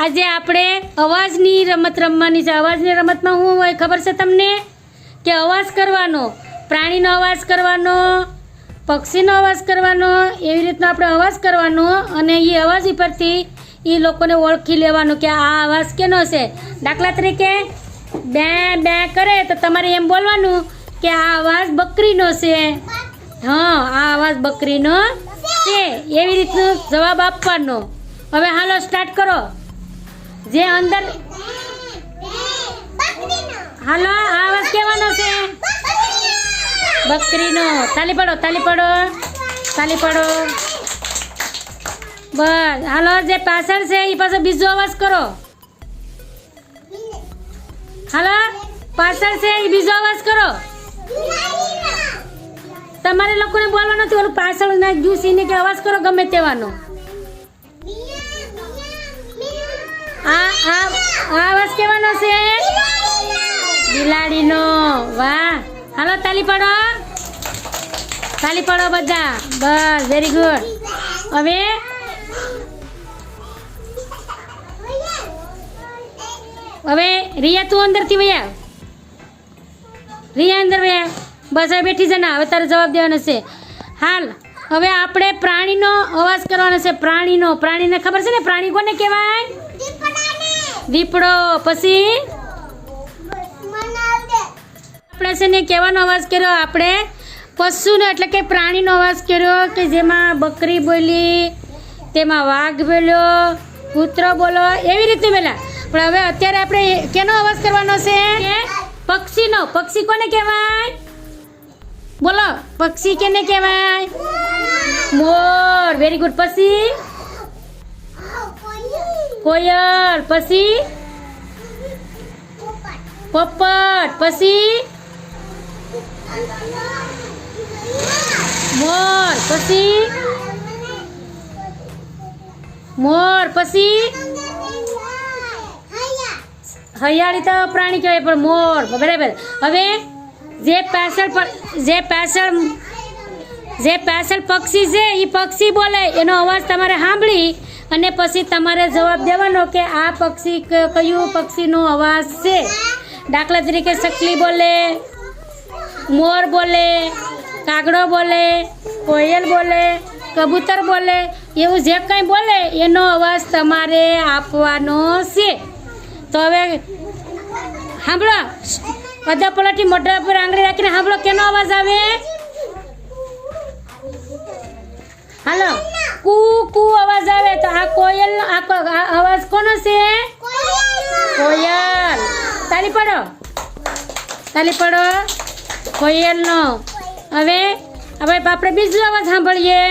આજે આપણે અવાજની રમત રમવાની છે. અવાજની રમતમાં શું હોય, ખબર છે તમને? કે અવાજ કરવાનો, પ્રાણીનો અવાજ કરવાનો, પક્ષીનો અવાજ કરવાનો, એવી રીતનો આપણે અવાજ કરવાનો અને એ અવાજ પરથી એ લોકોને ઓળખી લેવાનું કે આ અવાજ કેનો છે. દાખલા તરીકે, બે બે કરે તો તમારે એમ બોલવાનું કે આ અવાજ બકરીનો છે. હા, આ અવાજ બકરીનો છે. એવી રીતનું જવાબ આપવાનો. હવે હાલો સ્ટાર્ટ કરો. જે અંદર હાલો, આ અવાજ કહેવાનો છે? બકરીનો. તાલી પડો તાલી પડો તાલી પડો. બસ. હાલો, જે પાછળ છે એ પાછો બીજો અવાજ કરો. હાલો, પાછળ છે એ બીજો અવાજ કરો. તમારે લોકોને બોલવાનું નથી, ઓલું પાછળ ના જ્યુસ એને કે અવાજ કરો ગમે તેવાનો. આ આ અવાજ કેવાનો છે? બિલાડીનો. વાહ. હાલો, તાલી પડો. તાલી પડો બધા. બસ વેરી ગુડ હવે? હવે રિયા, તું અંદરથી વયા રિયા, અંદર વયા બસ, હવે બેઠી છે ને. હવે તારે જવાબ દેવાનો છે. હાલ, હવે આપણે પ્રાણીનો અવાજ કરવાનો છે. પ્રાણીનો. પ્રાણીને ખબર છે ને? પ્રાણી કોને કહેવાય? દીપડો પછી? આપણે છે ને કહેવાનો અવાજ કર્યો આપણે પશુનો એટલે કે પ્રાણીનો અવાજ કર્યો કે જેમાં બકરી બોલી તેમાં વાઘ બોલ્યો કૂતરો બોલો એવી રીતે બોલ્યા. પણ હવે અત્યારે આપણે કેનો અવાજ કરવાનો છે? કે પક્ષીનો. પક્ષી કોને કહેવાય? બોલો પક્ષી કેને કહેવાય? મોર. વેરી ગુડ પછી? કોયલ, પછી? પોપટ, પછી? મોર પછી? મોર, પછી? હરિયાળી તો પ્રાણી કહેવાય, પણ મોર, બરાબર. હવે જે પાછળ જે પાછળ જે પાછળ પક્ષી છે એ પક્ષી બોલે, એનો અવાજ તમારે સાંભળી. અને પછી તમારે જવાબ દેવાનો કે આ પક્ષી કયું પક્ષીનો અવાજ છે? દાખલા તરીકે સકલી બોલે, મોર બોલે, કાગડો બોલે, કોયલ બોલે, કબૂતર બોલે, એવું જે કંઈ બોલે એનો અવાજ તમારે આપવાનો છે. તો હવે સાંભળો બધા પલટી મોઢા પર આંગળી રાખીને સાંભળો કેનો અવાજ આવે? હાલો. કુ કુ અવાજ આવે તો આ કોયલ આ અવાજ કોનો છે? કોયલ. તાલી પડો. તાલી પડો. કોયલનો. હવે હવે આપણે બીજો અવાજ સાંભળીએ.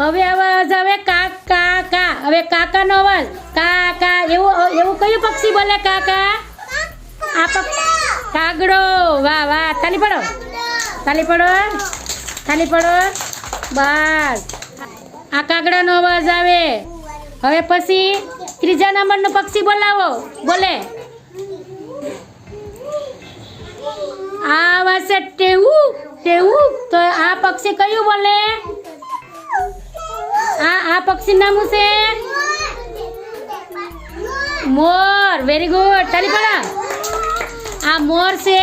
હવે અવાજ આવે કા કા. કા હવે કાકાનો અવાજ. કા કા એવું એવું કયું પક્ષી બોલે કાકા? આ પક્ષ કાગડો. વાહ વાહ. તાલી પડો. તાલી પડો તાલી પડો બસ. આ કાગડાનો અવાજ આવે. હવે પછી ત્રીજા નંબરનું પક્ષી બોલાવો. બોલે. આ અવાજ છે ટેવું ટેવું તો આ પક્ષી કયું બોલે? આ આ પક્ષી નામ છે? મોર. વેરી ગુડ તાલી પડો. આ મોર છે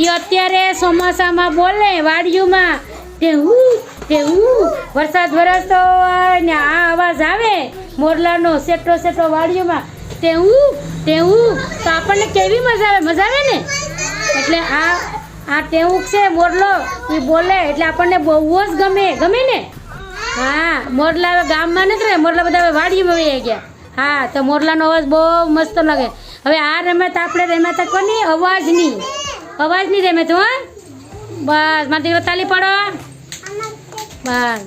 એ અત્યારે ચોમાસામાં બોલે, વાડીઓમાં. ટેવું ટેવું વરસાદ વરસતો હોય ને આ અવાજ આવે, મોરલાનો સેટો સેટો વાડીઓમાં. ટેવું ટેવું તો આપણને કેવી મજા આવે? મજા આવે ને? એટલે આ આ ટેવું છે, મોરલો. એ બોલે, એટલે આપણને બહુ જ ગમે. ગમે ને? હા, મોરલા ગામમાં નથી રહે, મોરલા બધા વાડીમાં વહી ગયા. હા, તો મોરલાનો અવાજ બહુ મસ્ત લાગે. હવે આ રમત આપણે રમ્યા કોની? અવાજની. અવાજની રમત હો. બસ. મારી તાલી પડો. બસ.